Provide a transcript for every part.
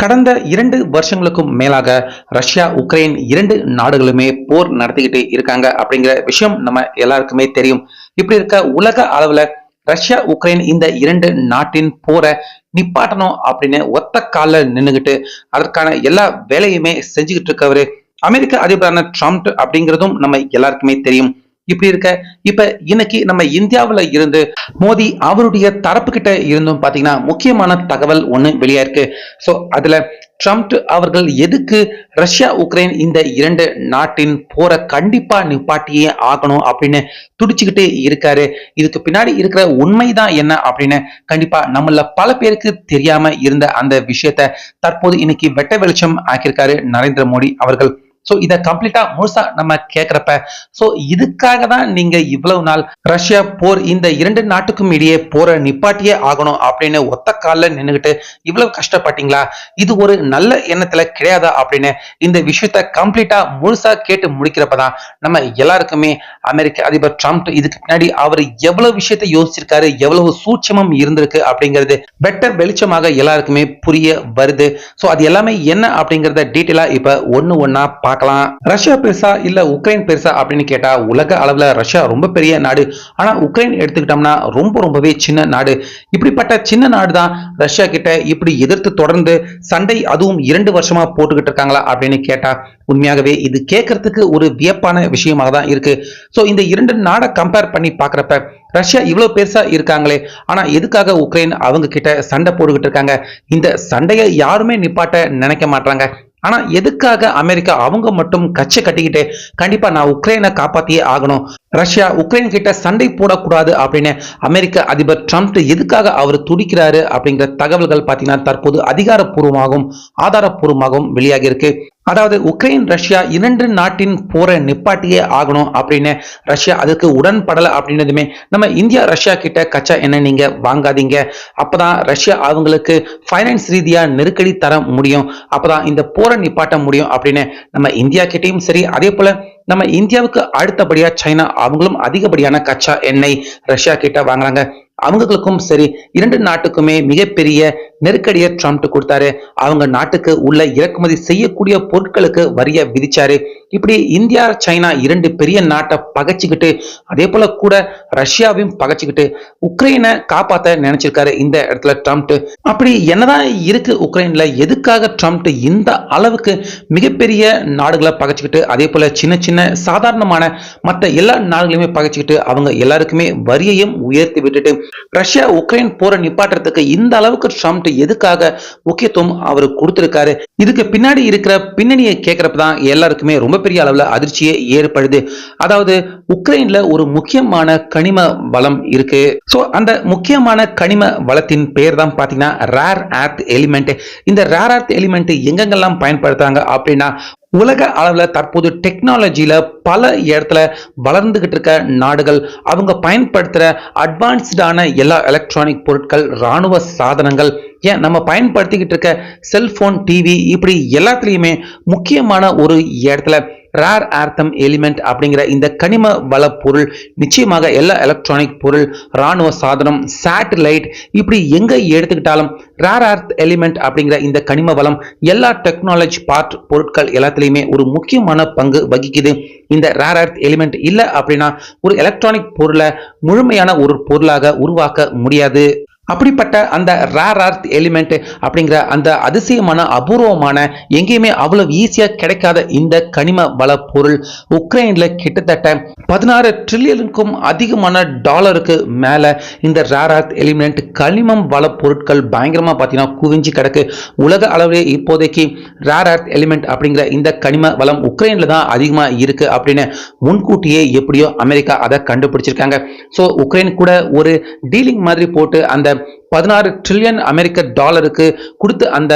கடந்த இரண்டு வருஷங்களுக்கும் மேலாக ரஷ்யா உக்ரைன் இரண்டு நாடுகளுமே போர் நடத்திக்கிட்டு இருக்காங்க அப்படிங்கிற விஷயம் நம்ம எல்லாருக்குமே தெரியும். இப்படி இருக்க உலக அளவுல ரஷ்யா உக்ரைன் இந்த இரண்டு நாட்டின் போரை நிப்பாட்டணும் அப்படின்னு ஒத்த காலில் நின்றுகிட்டு அதற்கான எல்லா வேலையுமே செஞ்சுக்கிட்டு இருக்கவரு அமெரிக்க அதிபரான ட்ரம்ப் அப்படிங்கிறதும் நம்ம எல்லாருக்குமே தெரியும். இப்படி இருக்க? இப்ப இன்னைக்கு நம்ம இந்தியாவுல இருந்து மோடி அவருடைய தரப்பு கிட்ட இருந்தும் பாத்தீங்கன்னா முக்கியமான தகவல் ஒண்ணு வெளியா இருக்கு சோ அதுல ட்ரம்ப் அவர்கள் எதுக்கு ரஷ்யா உக்ரைன் இந்த இரண்டு நாட்டின் போரை கண்டிப்பா நிப்பாட்டியே ஆகணும் அப்படின்னு துடிச்சுக்கிட்டு இருக்காரு. இதுக்கு பின்னாடி இருக்கிற உண்மைதான் என்ன அப்படின்னு கண்டிப்பா நம்மள பல பேருக்கு தெரியாம இருந்த அந்த விஷயத்த தற்போது இன்னைக்கு வெட்ட வெளிச்சம் ஆக்கியிருக்காரு நரேந்திர மோடி அவர்கள். ஸோ இதை கம்ப்ளீட்டா முழுசா நம்ம கேட்கிறப்ப ஸோ இதுக்காக தான் நீங்க இவ்வளவு நாள் ரஷ்யா போர் இந்த இரண்டு நாட்டுக்கும் இடையே போற நிப்பாட்டியே ஆகணும் அப்படின்னு ஒத்த காலில் நின்றுகிட்டு இவ்வளவு கஷ்டப்பட்டீங்களா? இது ஒரு நல்ல எண்ணத்துல கிடையாதா அப்படின்னு இந்த விஷயத்த கம்ப்ளீட்டா முழுசா கேட்டு முடிக்கிறப்ப தான் நம்ம எல்லாருக்குமே அமெரிக்க அதிபர் ட்ரம்ப் இதுக்கு பின்னாடி அவர் எவ்வளவு விஷயத்த யோசிச்சிருக்காரு எவ்வளவு சூட்சமம் இருந்திருக்கு அப்படிங்கிறது பெட்டர் வெளிச்சமாக எல்லாருக்குமே புரிய வருது. ஸோ அது எல்லாமே என்ன அப்படிங்கிறத டீட்டெயிலா இப்ப ஒன்னு ஒன்னா பார்க்கலாம். ரஷ்யா பெருசா இல்ல உக்ரைன் பெருசா அப்படின்னு கேட்டா உலக அளவுல ரஷ்யா ரொம்ப பெரிய நாடு. ஆனா உக்ரைன் எடுத்துக்கிட்டோம்னா ரொம்ப ரொம்பவே சின்ன நாடு. இப்படிப்பட்ட சின்ன நாடு தான் ரஷ்யா கிட்ட இப்படி எதிர்த்து தொடர்ந்து சண்டை அதுவும் இரண்டு வருஷமா போட்டுக்கிட்டு இருக்காங்களா அப்படின்னு கேட்டா உண்மையாகவே இது கேட்கறதுக்கு ஒரு வியப்பான விஷயமாக தான் இருக்கு. சோ இந்த இரண்டு நாடை கம்பேர் பண்ணி பாக்குறப்ப ரஷ்யா இவ்வளவு பெருசா இருக்காங்களே. ஆனா எதுக்காக உக்ரைன் அவங்க கிட்ட சண்டை போட்டுக்கிட்டு இருக்காங்க? இந்த சண்டையை யாருமே நிப்பாட்ட நினைக்க மாட்டாங்க. ஆனா எதுக்காக அமெரிக்கா அவங்க மட்டும் கச்சை கட்டிக்கிட்டு கண்டிப்பா நான் உக்ரைனை காப்பாத்தியே ஆகணும். ரஷ்யா உக்ரைன் கிட்ட சண்டை போடக்கூடாது அப்படின்னு அமெரிக்க அதிபர் ட்ரம்ப் எதுக்காக அவர் துடிக்கிறாரு அப்படிங்கிற தகவல்கள் பார்த்தீங்கன்னா தற்போது அதிகாரப்பூர்வமாகவும் ஆதாரப்பூர்வமாகவும் வெளியாகி இருக்கு அதாவது உக்ரைன் ரஷ்யா இரண்டு நாட்டின் போரை நிப்பாட்டியே ஆகணும் அப்படின்னு ரஷ்யா அதுக்கு உடன்படலை அப்படின்னதுமே நம்ம இந்தியா ரஷ்யா கிட்ட கச்சா என்ன நீங்க வாங்காதீங்க. அப்பதான் ரஷ்யா அவங்களுக்கு ஃபைனான்ஸ் ரீதியா நெருக்கடி தர முடியும். அப்பதான் இந்த போரை நிப்பாட்ட முடியும் அப்படின்னு நம்ம இந்தியா கிட்டையும் சரி அதே போல நம்ம இந்தியாவுக்கு அடுத்தபடியா சைனா அவங்களும் அதிகப்படியான கச்சா எண்ணெய் ரஷ்யா கிட்ட வாங்குறாங்க. அவங்களுக்கும் சரி இரண்டு நாட்டுக்குமே மிகப்பெரிய நெருக்கடியை ட்ரம்ப் கொடுத்தாரு. அவங்க நாட்டுக்கு உள்ள இறக்குமதி செய்யக்கூடிய பொருட்களுக்கு வரிய விதிச்சாரு. இப்படி இந்தியா சைனா இரண்டு பெரிய நாட்டை பகைச்சிக்கிட்டு அதே போல கூட ரஷ்யாவையும் பகைச்சிக்கிட்டு உக்ரைனை காப்பாத்த நினைச்சிருக்காரு இந்த இடத்துல ட்ரம்ப் அப்படி என்னதான் இருக்கு உக்ரைன்ல எதுக்காக ட்ரம்ப் இந்த அளவுக்கு மிகப்பெரிய நாடுகளை பகைச்சிக்கிட்டு அதே போல சின்ன சின்ன சாதாரணமான மற்ற எல்லா நாடுகளையுமே பகைச்சிக்கிட்டு அவங்க எல்லாருக்குமே வரியையும் உயர்த்தி விட்டுட்டு ரஷ்யா உக்ரைன் போரை நிப்பாட்டுறதுக்கு இந்த அளவுக்கு ட்ரம்ப் எதுக்காக முக்கியத்துவம் அவர் கொடுத்திருக்காரு? இதுக்கு பின்னாடி இருக்கிற பின்னணியை கேட்கறப்ப தான் எல்லாருக்குமே ரொம்ப பெரிய அளவுல அதிர்ச்சியே ஏற்படுது. அதாவது உக்ரைன்ல ஒரு முக்கியமான கனிம வளம் இருக்கு. ஸோ அந்த முக்கியமான கனிம வளத்தின் பெயர் தான் பாத்தீங்கன்னா ரேர் ஆர்த் எலிமெண்ட் இந்த ரேர் ஆர்த் எலிமெண்ட் எங்கெங்கெல்லாம் பயன்படுத்துறாங்க அப்படின்னா உலக அளவில் தற்போது டெக்னாலஜியில் பல இடத்துல வளர்ந்துகிட்டு இருக்க நாடுகள் அவங்க பயன்படுத்துகிற அட்வான்ஸ்டான எல்லா எலக்ட்ரானிக் பொருட்கள் ராணுவ சாதனங்கள் ஏன் நம்ம பயன்படுத்திக்கிட்டு இருக்க செல்ஃபோன் டிவி இப்படி எல்லாத்துலேயுமே முக்கியமான ஒரு இடத்துல ரேர் ஆர்த்தம் எலிமெண்ட் அப்படிங்கிற இந்த கனிம வள பொருள் நிச்சயமாக எல்லா எலக்ட்ரானிக் பொருள் ராணுவ சாதனம் சேட்டலைட் இப்படி எங்க எடுத்துக்கிட்டாலும் ரேர் ஆர்த் எலிமெண்ட் அப்படிங்கிற இந்த கனிம வளம் எல்லா டெக்னாலஜி பார்ட் பொருட்கள் எல்லாத்துலேயுமே ஒரு முக்கியமான பங்கு வகிக்குது. இந்த ரேர் ஆர்த் எலிமெண்ட் இல்லை அப்படின்னா ஒரு எலக்ட்ரானிக் பொருளை முழுமையான ஒரு பொருளாக உருவாக்க முடியாது. அப்படிப்பட்ட அந்த ரேர் அர்த் எலிமெண்ட் அப்படிங்கிற அந்த அதிசயமான அபூர்வமான எங்கேயுமே அவ்வளவு ஈஸியா கிடைக்காத இந்த கனிம வள பொருள் உக்ரைன்ல கிட்டத்தட்ட பதினாறு ட்ரில்லியனுக்கும் அதிகமான டாலருக்கு மேல இந்த ரேர் அர்த் எலிமெண்ட் கனிமம் வள பொருட்கள் பயங்கரமா பார்த்தீங்கன்னா குவிஞ்சு கிடக்கு. உலக அளவிலே இப்போதைக்கு ரேர் அர்த் எலிமெண்ட் அப்படிங்கிற இந்த கனிம வளம் உக்ரைனில் தான் அதிகமா இருக்கு அப்படின்னு முன்கூட்டியே எப்படியோ அமெரிக்கா அதை கண்டுபிடிச்சிருக்காங்க. ஸோ உக்ரைன் கூட ஒரு டீலிங் மாதிரி போட்டு அந்த பதினாறு ட்ரில்லியன் அமெரிக்க டாலருக்கு கொடுத்து அந்த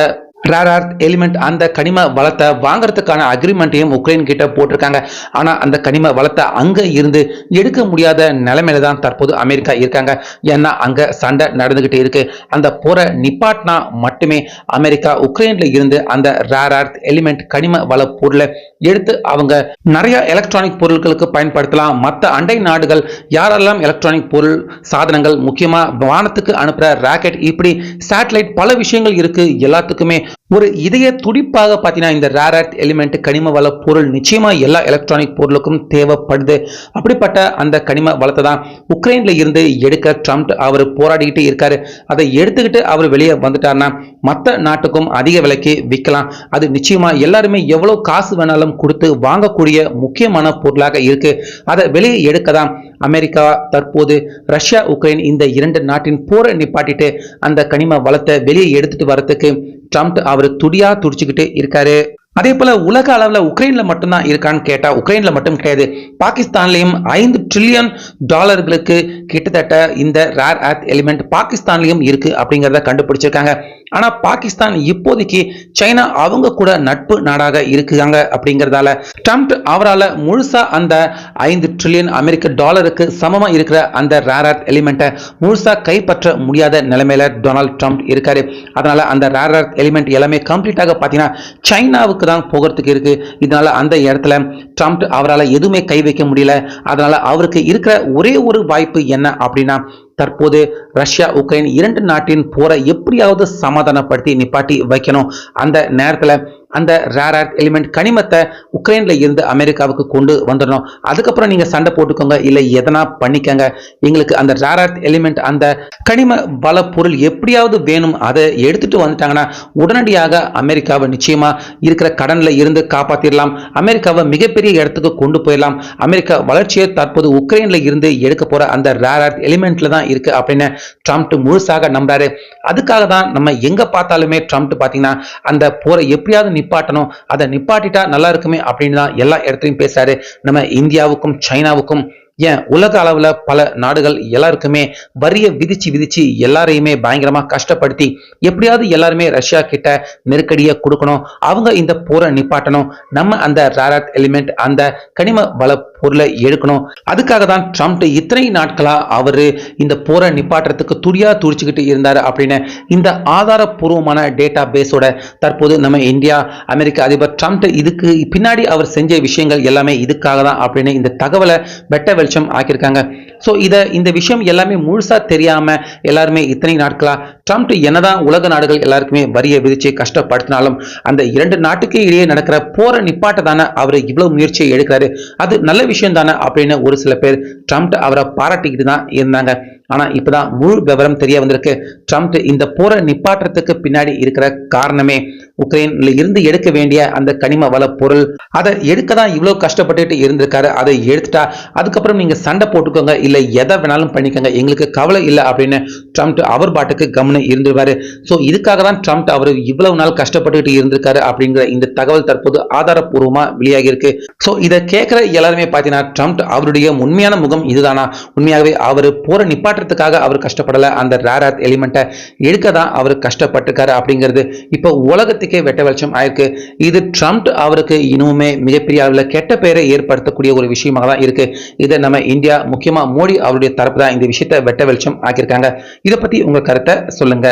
ரேர் அர்த் எலிமெண்ட் அந்த கனிம வளத்தை வாங்குறதுக்கான அக்ரிமெண்ட்டையும் உக்ரைன் கிட்ட போட்டிருக்காங்க. ஆனால் அந்த கனிம வளத்தை அங்கே இருந்து எடுக்க முடியாத நிலைமையில தான் தற்போது அமெரிக்கா இருக்காங்க. ஏன்னா அங்கே சண்டை நடந்துகிட்டே இருக்கு. அந்த போரை நிப்பாட்னா மட்டுமே அமெரிக்கா உக்ரைன்ல இருந்து அந்த ரேர் அர்த் எலிமெண்ட் கனிம வள பொருளை எடுத்து அவங்க நிறைய எலக்ட்ரானிக் பொருட்களுக்கு பயன்படுத்தலாம். மற்ற அண்டை நாடுகள் யாரெல்லாம் எலக்ட்ரானிக் பொருள் சாதனங்கள் முக்கியமாக வானத்துக்கு அனுப்புகிற ராக்கெட் இப்படி சேட்டலைட் பல விஷயங்கள் இருக்கு. எல்லாத்துக்குமே ஒரு இதய துடிப்பாக பார்த்தீங்கன்னா இந்த ரேர் அர்த் எலிமெண்ட் கனிம வள பொருள் நிச்சயமாக எல்லா எலக்ட்ரானிக் பொருளுக்கும் தேவைப்படுது. அப்படிப்பட்ட அந்த கனிம வளத்தை தான் உக்ரைனில் இருந்து எடுக்க ட்ரம்ப் அவர் போராடிக்கிட்டு இருக்காரு. அதை எடுத்துக்கிட்டு அவர் வெளியே வந்துட்டார்னா மற்ற நாட்டுக்கும் அதிக விலைக்கு விற்கலாம் அது நிச்சயமாக எல்லாருமே எவ்வளோ காசு வேணாலும் கொடுத்து வாங்கக்கூடிய முக்கியமான பொருளாக இருக்குது அதை வெளியே எடுக்க தான் அமெரிக்கா தற்போது ரஷ்யா உக்ரைன் இந்த இரண்டு நாட்டின் போரை நிப்பாட்டிட்டு அந்த கனிம வளத்தை வெளியே எடுத்துட்டு வரத்துக்கு ட்ரம்ப் அவர் துடியா துடிச்சுக்கிட்டு இருக்காரு. அதே போல உலக அளவுல உக்ரைன்ல மட்டும்தான் இருக்கான்னு கேட்டா உக்ரைன்ல மட்டும் கிடையாது. பாகிஸ்தான்லயும் ஐந்து ட்ரில்லியன் டாலர்களுக்கு கிட்டத்தட்ட இந்த ரேர் எர்த் எலிமெண்ட் பாகிஸ்தான்லயும் இருக்கு அப்படிங்கிறத கண்டுபிடிச்சிருக்காங்க. ஆனா பாகிஸ்தான் இப்போதைக்கு சைனா அவங்க கூட நட்பு நாடாக இருக்காங்க அப்படிங்கிறதால ட்ரம்ப் அவரால் முழுசா அந்த ஐந்து ட்ரில்லியன் அமெரிக்க டாலருக்கு சமமா இருக்கிற அந்த ரேர் எலிமெண்ட்டை முழுசா கைப்பற்ற முடியாத நிலைமையில டொனால்ட் ட்ரம்ப் இருக்காரு. அதனால அந்த ரேர் எலிமெண்ட் எல்லாமே கம்ப்ளீட்டாக பார்த்தீங்கன்னா சைனாவுக்கு தான் போகிறதுக்கு இருக்கு. இதனால அந்த இடத்துல ட்ரம்ப் அவரால் எதுவுமே கை வைக்க முடியல. அதனால அவருக்கு இருக்கிற ஒரே ஒரு வாய்ப்பு என்ன அப்படின்னா தற்போது ரஷ்யா உக்ரைன் இரண்டு நாட்டின் போரை எப்படியாவது சமாதானப்படுத்தி நிப்பாட்டி வைக்கணும். அந்த நேரத்தில் அந்த ரேர் எர்த் எலிமெண்ட் கனிமத்தை உக்ரைன்ல இருந்து அமெரிக்காவுக்கு கொண்டு வந்துடணும். அதுக்கப்புறம் நீங்க சண்டை போட்டுக்கோங்க இல்லை எதனா பண்ணிக்கங்க. எங்களுக்கு அந்த ரேர் எர்த் எலிமெண்ட் அந்த கனிம வள பொருள் எப்படியாவது வேணும் அதை எடுத்துட்டு வந்துட்டாங்கன்னா உடனடியாக அமெரிக்காவை நிச்சயமா இருக்கிற கடன்ல இருந்து காப்பாத்திடலாம். அமெரிக்காவை மிகப்பெரிய இடத்துக்கு கொண்டு போயிடலாம். அமெரிக்கா வளர்ச்சியை தற்போது உக்ரைன்ல இருந்து எடுக்க போற அந்த ரேர் எர்த் எலிமெண்ட்ல தான் இருக்கு அப்படின்னு ட்ரம்ப் முழுசாக நம்புறாரு. அதுக்காக தான் நம்ம எங்க பார்த்தாலுமே ட்ரம்ப் பாத்தீங்கன்னா அந்த போரை எப்படியாவது நிப்பாட்டணும். அதை நிப்பாட்டிட்டா நல்லா இருக்குமே அப்படின்னு தான் எல்லா இடத்துலையும் பேசுறாரு. நம்ம இந்தியாவுக்கும் சைனாவுக்கும் ஏன் உலக அளவுல பல நாடுகள் எல்லாருக்குமே வரியை விதிச்சு விதிச்சு எல்லாரையுமே பயங்கரமா கஷ்டப்படுத்தி எப்படியாவது எல்லாருமே ரஷ்யா கிட்ட நெருக்கடியை கொடுக்கணும். அவங்க இந்த போரை நிப்பாட்டணும். நம்ம அந்த ரேரத் எலிமெண்ட் அந்த கனிம வள பொருளை எடுக்கணும். அதுக்காக தான் ட்ரம்ப் இத்தனை நாட்களா அவரு இந்த போரை நிப்பாட்டுறதுக்கு துடியா துடிச்சுக்கிட்டு இருந்தாரு அப்படின்னு இந்த ஆதாரப்பூர்வமான டேட்டா பேஸோட தற்போது நம்ம இந்தியா அமெரிக்க அதிபர் ட்ரம்ப் இதுக்கு பின்னாடி அவர் செஞ்ச விஷயங்கள் எல்லாமே இதுக்காக தான் அப்படின்னு இந்த தகவலை வெட்ட வெளிச்சம் ஆக்கியிருக்காங்க. ஸோ இதை இந்த விஷயம் எல்லாமே முழுசா தெரியாம எல்லாருமே இத்தனை நாட்களா ட்ரம்ப் என்னதான் உலக நாடுகள் எல்லாருக்குமே வரியை விதிச்சு கஷ்டப்படுத்தினாலும் அந்த இரண்டு நாட்டுக்கு இடையே நடக்கிற போரை நிப்பாட்ட தானே அவர் இவ்வளவு முயற்சியை எடுக்கிறாரு. அது நல்ல விஷயம் விஷயம் தானே அப்படின்னு ஒரு சில பேர் ட்ரம்ப் அவரை பாராட்டிக்கிட்டு தான் இருந்தாங்க. ஆனா இப்பதான் முழு விவரம் தெரிய வந்திருக்கு. ட்ரம்ப் இந்த போரை நிப்பாட்டுறதுக்கு பின்னாடி இருக்கிற காரணமே உக்ரைன்ல இருந்து எடுக்க வேண்டிய அந்த கனிம வள பொருள். அதை எடுக்க தான் இவ்வளவு கஷ்டப்பட்டுட்டு இருந்திருக்காரு. அதை எடுத்துட்டா அதுக்கப்புறம் நீங்க சண்டை போட்டுக்கோங்க. இல்ல எதை வேணாலும் பண்ணிக்கோங்க. எங்களுக்கு கவலை இல்லை அப்படின்னு ட்ரம்ப் அவர் பாட்டுக்கு கவனம் இருந்துருவாரு. ஸோ இதுக்காக தான் ட்ரம்ப் அவர் இவ்வளவு நாள் கஷ்டப்பட்டுக்கிட்டு இருந்திருக்காரு அப்படிங்கிற இந்த தகவல் தற்போது ஆதாரப்பூர்வமா வெளியாகி இருக்கு ஸோ இதை கேட்கிற எல்லாருமே பார்த்தீங்கன்னா ட்ரம்ப் அவருடைய உண்மையான முகம் இதுதானா? உண்மையாகவே அவர் போற நிப்பாட்டுறதுக்காக அவர் கஷ்டப்படல. அந்த ரேர் எர்த் எலிமெண்ட்டை எடுக்க தான் அவர் கஷ்டப்பட்டிருக்காரு அப்படிங்கிறது இப்போ உலகத்துக்கே வெட்ட வெளிச்சம் ஆயிருக்கு. இது ட்ரம்ப் அவருக்கு இன்னுமே மிகப்பெரிய அளவில் கெட்ட பெயரை ஏற்படுத்தக்கூடிய ஒரு விஷயமாக தான் இருக்கு. இதை நம்ம இந்தியா முக்கியமா மோடி அவருடைய தரப்பு தான் இந்த விஷயத்தை வெட்ட வெளிச்சம் ஆக்கியிருக்காங்க. இதை பத்தி உங்க கருத்தை சொல்லுங்க.